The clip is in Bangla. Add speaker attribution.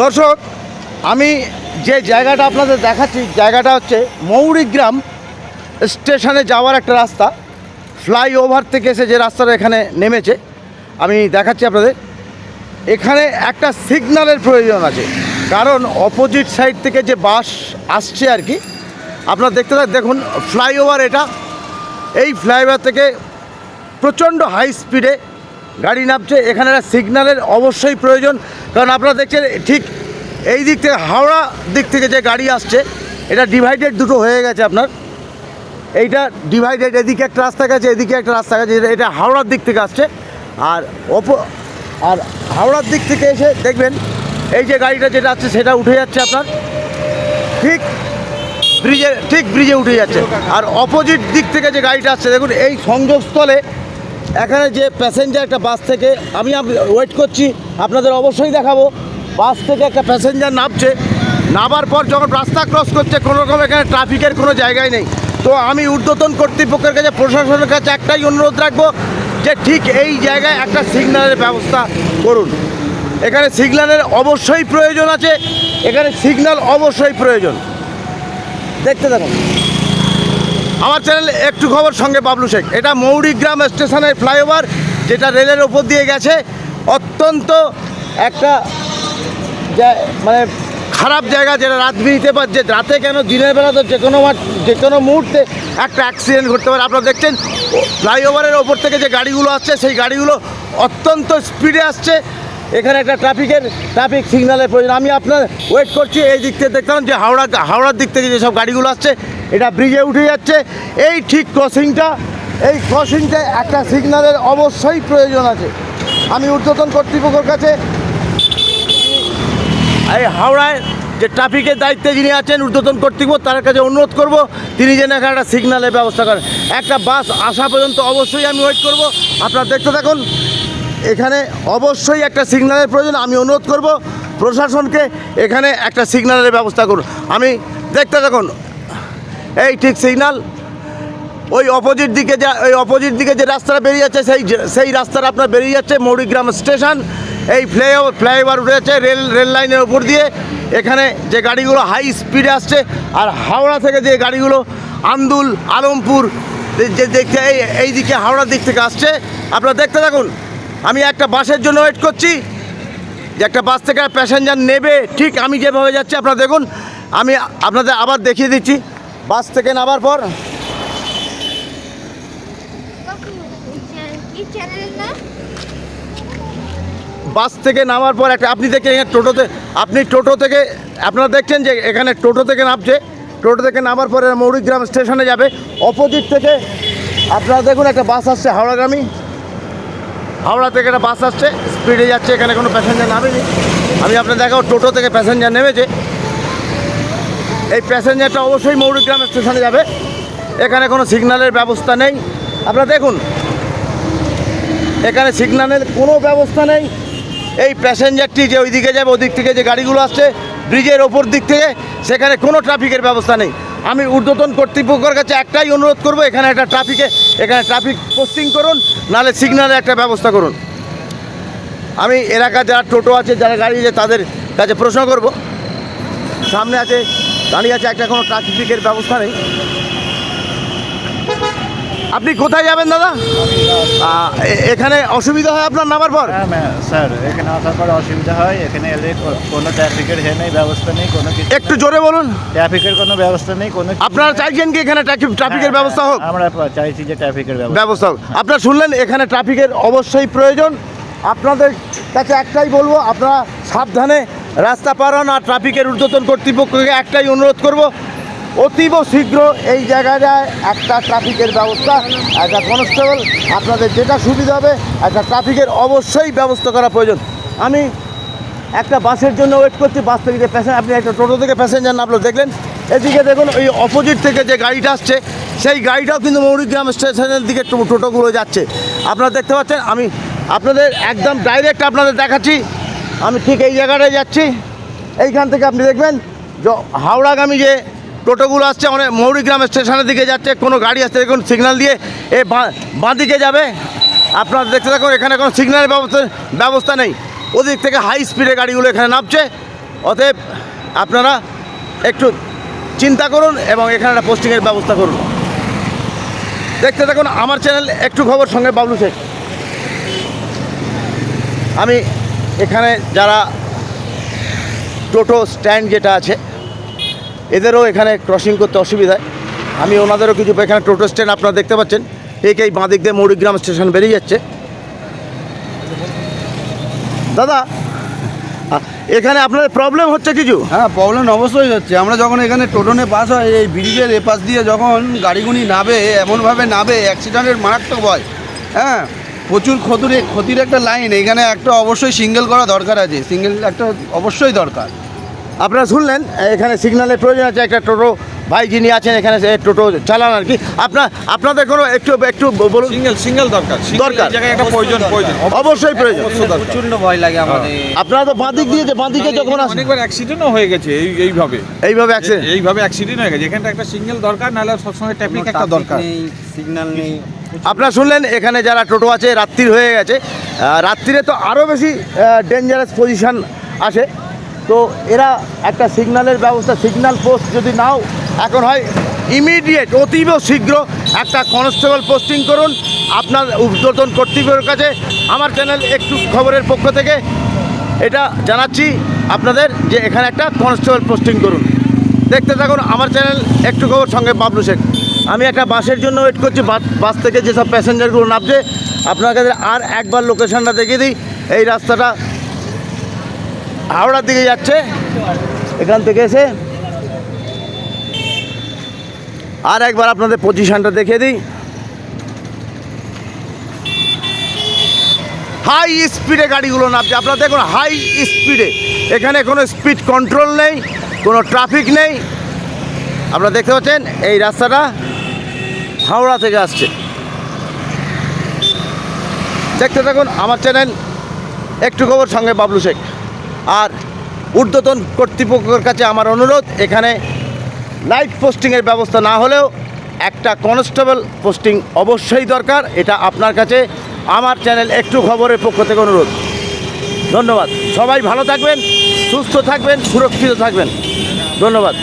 Speaker 1: দর্শক, আমি যে জায়গাটা আপনাদের দেখাচ্ছি, জায়গাটা হচ্ছে মৌরিগ্রাম স্টেশনে যাওয়ার একটা রাস্তা। ফ্লাইওভার থেকে এসে যে রাস্তাটা এখানে নেমেছে, আমি দেখাচ্ছি আপনাদের। এখানে একটা সিগন্যালের প্রয়োজন আছে, কারণ অপোজিট সাইড থেকে যে বাস আসছে আর কি, আপনারা দেখতে থাক দেখুন, ফ্লাইওভার এটা। এই ফ্লাইওভার থেকে প্রচণ্ড হাই স্পিডে গাড়ি নামছে, এখানে একটা সিগন্যালের অবশ্যই প্রয়োজন। কারণ আপনারা দেখছেন, ঠিক এই দিক থেকে, হাওড়া দিক থেকে যে গাড়ি আসছে, এটা ডিভাইডেড দুটো হয়ে গেছে আপনার। এইটা ডিভাইডেড এদিকে একটা রাস্তা গেছে, এদিকে একটা রাস্তা গেছে, এটা- হাওড়ার দিক থেকে আসছে। আর অপ আর হাওড়ার দিক থেকে এসে দেখবেন, এই যে গাড়িটা যেটা আসছে, সেটা উঠে যাচ্ছে আপনার। ঠিক ব্রিজে ঠিক ব্রিজে উঠে যাচ্ছে। আর অপোজিট দিক থেকে যে গাড়িটা আসছে, দেখুন, এই সংযোগস্থলে এখানে যে প্যাসেঞ্জার একটা বাস থেকে, আমি ওয়েট করছি, আপনাদের অবশ্যই দেখাবো। বাস থেকে একটা প্যাসেঞ্জার নামছে। নামার পর যখন রাস্তা ক্রস করছে, কোনো রকম এখানে ট্রাফিকের কোনো জায়গায় নেই। তো আমি ঊর্ধ্বতন কর্তৃপক্ষের কাছে, প্রশাসনের কাছে একটাই অনুরোধ রাখব যে ঠিক এই জায়গায় একটা সিগন্যালের ব্যবস্থা করুন। এখানে সিগন্যালের অবশ্যই প্রয়োজন আছে। এখানে সিগন্যাল অবশ্যই প্রয়োজন। দেখতে থাকুন। আমার চ্যানেলে একটু খবর, সঙ্গে বাবলু শেখ। এটা মৌরিগ্রাম স্টেশনের ফ্লাইওভার, যেটা রেলের ওপর দিয়ে গেছে। অত্যন্ত একটা মানে খারাপ জায়গা যেটা রাত বিরিতে যে রাতে কেন দিনের বেলা তো যে কোনো যে কোনো মুহূর্তে একটা অ্যাক্সিডেন্ট ঘটতে পারে। আপনারা দেখছেন ফ্লাইওভারের ওপর থেকে যে গাড়িগুলো আসছে, সেই গাড়িগুলো অত্যন্ত স্পিডে আসছে। এখানে একটা ট্রাফিকের, ট্রাফিক সিগনালের প্রয়োজন। আমি আপনার ওয়েট করছি এই দিক থেকে দেখলাম যে হাওড়া, হাওড়ার দিক থেকে যেসব গাড়িগুলো আসছে, এটা ব্রিজে উঠে যাচ্ছে। এই ঠিক ক্রসিংটা এই ক্রসিংটা একটা সিগনালের অবশ্যই প্রয়োজন আছে। আমি ঊর্ধ্বতন কর্তৃপক্ষের কাছে এই হাওড়ায় যে ট্রাফিকের দায়িত্বে যিনি আছেন ঊর্ধ্বতন কর্তৃপক্ষ, তার কাছে অনুরোধ করব, তিনি যেন এখানে একটা সিগনালের ব্যবস্থা করেন। একটা বাস আসা পর্যন্ত অবশ্যই আমি ওয়েট করব। আপনারা দেখতে থাকুন। এখানে অবশ্যই একটা সিগন্যালের প্রয়োজন। আমি অনুরোধ করব, প্রশাসনকে এখানে একটা সিগন্যালের ব্যবস্থা করুন। আমি দেখতে থাকুন, এই ঠিক সিগন্যাল, ওই অপোজিট দিকে যা, ওই অপোজিট দিকে যে রাস্তাটা বেরিয়ে যাচ্ছে, সেই সেই রাস্তাটা আপনার বেরিয়ে যাচ্ছে মৌরিগ্রাম স্টেশন। এই ফ্লাইওভার ফ্লাইওভার উঠে যাচ্ছে রেল রেল লাইনের উপর দিয়ে। এখানে যে গাড়িগুলো হাই স্পিডে আসছে, আর হাওড়া থেকে যে গাড়িগুলো আন্দুল, আলমপুর, যে দেখতে এই এই দিকে হাওড়ার দিক থেকে আসছে। আপনারা দেখতে থাকুন। আমি একটা বাসের জন্য ওয়েট করছি। যে একটা বাস থেকে প্যাসেঞ্জার নেবে, ঠিক আমি যেভাবে যাচ্ছি, আপনারা দেখুন, আমি আপনাদের আবার দেখিয়ে দিচ্ছি। বাস থেকে নামার পর। বাস থেকে নামার পর একটা, আপনি দেখেন টোটোতে, আপনি টোটো থেকে, আপনারা দেখছেন যে এখানে টোটো থেকে নামছে। টোটো থেকে নামার পরে মৌরিগ্রাম স্টেশনে যাবে। অপোজিট থেকে আপনারা দেখুন একটা বাস আসছে হাওড়াগামী। হাওড়া থেকে একটা বাস আসছে স্পিডে যাচ্ছে, এখানে কোনো প্যাসেঞ্জার নামেনি। আমি আপনার দেখাবো, টোটো থেকে প্যাসেঞ্জার নেমেছে। এই প্যাসেঞ্জারটা অবশ্যই মৌরিগ্রাম স্টেশনে যাবে। এখানে কোনো সিগন্যালের ব্যবস্থা নেই। আপনারা দেখুন, এখানে সিগন্যালের কোনো ব্যবস্থা নেই। এই প্যাসেঞ্জারটি যে ওই দিকে যাবে, ওদিক থেকে যে গাড়িগুলো আসছে ব্রিজের ওপর দিক থেকে, সেখানে কোনো ট্রাফিকের ব্যবস্থা নেই। আমি ঊর্ধ্বতন কর্তৃপক্ষের কাছে একটাই অনুরোধ করব, এখানে একটা ট্রাফিকে এখানে ট্রাফিক পোস্টিং করুন, নাহলে সিগনালে একটা ব্যবস্থা করুন। আমি এলাকা যারা টোটো আছে, যারা গাড়ি আছে, তাদের কাছে প্রশ্ন করব। সামনে আছে, দাঁড়িয়ে আছে, একটা কোনো ট্রাফিকের ব্যবস্থা নেই। আপনি কোথায় যাবেন দাদা? এখানে অসুবিধা হয় আপনার নামার পর?
Speaker 2: হ্যাঁ স্যার এখানে আসার পর অসুবিধা হয়। এখানে এলে কোনো ট্রাফিকের হে নেই ব্যবস্থা নেই কোনো কিছু
Speaker 1: একটু জোরে বলুন।
Speaker 2: ট্রাফিকের কোনো ব্যবস্থা নেই কোনো
Speaker 1: আপনারা চাইছেন কি এখানে ট্রাফিক ট্রাফিকের
Speaker 2: হ্যাঁ,
Speaker 1: ব্যবস্থা হোক?
Speaker 2: আমরা চাইছি যে ট্রাফিকের ব্যবস্থা
Speaker 1: ব্যবস্থা হোক। আপনারা শুনলেন এখানে ট্রাফিকের অবশ্যই প্রয়োজন। আপনাদের কাছে একটাই বলব আপনারা সাবধানে রাস্তা পার হন আর ট্রাফিকের ঊর্ধ্বতন কর্তৃপক্ষকে একটাই অনুরোধ করব অতীব শীঘ্র এই জায়গাটায় একটা ট্রাফিকের ব্যবস্থা, একটা কনস্টেবল আপনাদের যেটা সুবিধা হবে, একটা ট্রাফিকের অবশ্যই ব্যবস্থা করা প্রয়োজন। আমি একটা বাসের জন্য ওয়েট করছি, বাস থেকে যে প্যাসেঞ্জার আপনি একটা টোটো থেকে প্যাসেঞ্জার নামলো, দেখলেন? এদিকে দেখুন, ওই অপোজিট থেকে যে গাড়িটা আসছে, সেই গাড়িটাও কিন্তু মৌরিগ্রাম স্টেশনের দিকে টোটোগুলো যাচ্ছে। আপনারা দেখতে পাচ্ছেন, আমি আপনাদের একদম ডাইরেক্ট আপনাদের দেখাচ্ছি। আমি ঠিক এই জায়গাটায় যাচ্ছি। এইখান থেকে আপনি দেখবেন হাওড়াগামী যে টোটোগুলো আসছে অনেক মৌরিগ্রাম স্টেশনের দিকে যাচ্ছে, কোনো গাড়ি আসছে দেখুন সিগন্যাল দিয়ে এ বাঁ- দিকে যাবে। আপনারা দেখতে থাকুন, এখানে কোনো সিগন্যালের ব্যবস্থা ব্যবস্থা নেই। ওদিক থেকে হাই স্পিডে গাড়িগুলো এখানে নামছে। অতএব আপনারা একটু চিন্তা করুন এবং এখানে একটা পোস্টিংয়ের ব্যবস্থা করুন। দেখতে থাকুন, আমার চ্যানেল একটু খবর সঙ্গে বাবলু শেখ। আমি এখানে যারা টোটো স্ট্যান্ড যেটা আছে এদেরও এখানে ক্রসিং করতে অসুবিধায় আমি ওনাদেরও কিছু এখানে টোটো স্ট্যান্ড আপনারা দেখতে পাচ্ছেন। এই এই বাঁ দিক দিয়ে মৌরিগ্রাম স্টেশন বেরিয়ে যাচ্ছে। দাদা এখানে আপনাদের প্রবলেম হচ্ছে কিছু?
Speaker 3: হ্যাঁ প্রবলেম অবশ্যই হচ্ছে। আমরা যখন এখানে টোটোনে পাস হয়, এই ব্রিজের এপাশ দিয়ে যখন গাড়িগুলি নাবে এমনভাবে নাবে অ্যাক্সিডেন্টের মারাত্মক ভয়। হ্যাঁ প্রচুর ক্ষতির ক্ষতির একটা লাইন এখানে একটা অবশ্যই সিঙ্গেল করা দরকার আছে। সিঙ্গেল একটা অবশ্যই দরকার।
Speaker 1: আপনারা শুনলেন এখানে সিগন্যালের প্রয়োজন আছে একটা টোটো ভাই যিনি আছেন এখানে সে টোটো চালান আর কি। আপনার আপনাদের কোনো একটু একটু বলুন।
Speaker 4: সিঙ্গেল সিঙ্গেল দরকার।
Speaker 1: দরকার।
Speaker 4: একটা প্রয়োজন প্রয়োজন।
Speaker 1: অবশ্যই প্রয়োজন।
Speaker 3: প্রচণ্ড ভয় লাগে আমাদের।
Speaker 1: আপনারা তো বাঁ দিক দিয়ে যে বাঁ দিকে যখন আসেন।
Speaker 4: অনেকবার অ্যাক্সিডেন্টও হয়ে গেছে এই এইভাবে।
Speaker 1: এইভাবে অ্যাক্সিডেন্ট
Speaker 4: এইভাবে অ্যাক্সিডেন্ট হয়ে গেছে। এখানটা একটা সিঙ্গেল দরকার নাহলে সবসময় ট্রাফিক একটা দরকার।
Speaker 3: সিগন্যাল নেই
Speaker 1: আপনারা শুনলেন এখানে যারা টোটো আছে রাত্রির হয়ে গেছে। রাত্রিরে তো আরও বেশি ডেঞ্জারাস পজিশন আসে। তো এরা একটা সিগন্যালের ব্যবস্থা সিগন্যাল পোস্ট যদি নাও, এখন হয় ইমিডিয়েট অতীব শীঘ্র একটা কনস্টেবল পোস্টিং করুন। আপনার উর্ধ্বতন কর্তৃপক্ষের কাছে, আমার চ্যানেল একটু খবরের পক্ষ থেকে এটা জানাচ্ছি আপনাদের যে এখানে একটা কনস্টেবল পোস্টিং করুন। দেখতে থাকুন, আমার চ্যানেল একটু খবর, সঙ্গে বাবলু শেখ। আমি একটা বাসের জন্য ওয়েট করছি, বাস থেকে যেসব প্যাসেঞ্জারগুলো নামছে আপনার কাছে আর একবার লোকেশনটা দেখিয়ে দিই। এই রাস্তাটা হাওড়ার দিকে যাচ্ছে। এখান থেকে এসে আর একবার আপনাদের পজিশনটা দেখিয়ে দিই। হাই স্পিডে গাড়িগুলো নামছে। আপনারা দেখুন হাই স্পিডে এখানে কোনো স্পিড কন্ট্রোল নেই, কোনো ট্রাফিক নেই। আপনারা দেখতে পাচ্ছেন, এই রাস্তাটা হাওড়া থেকে আসছে। দেখতে থাকুন আমার চ্যানেল একটু খবর সঙ্গে বাবলু শেখ। আর ঊর্ধ্বতন কর্তৃপক্ষের কাছে আমার অনুরোধ, এখানে লাইট পোস্টিংয়ের ব্যবস্থা না হলেও একটা কনস্টেবল পোস্টিং অবশ্যই দরকার, এটা আপনার কাছে আমার চ্যানেল একটু খবরের পক্ষ থেকে অনুরোধ। ধন্যবাদ। সবাই ভালো থাকবেন, সুস্থ থাকবেন, সুরক্ষিত থাকবেন। ধন্যবাদ।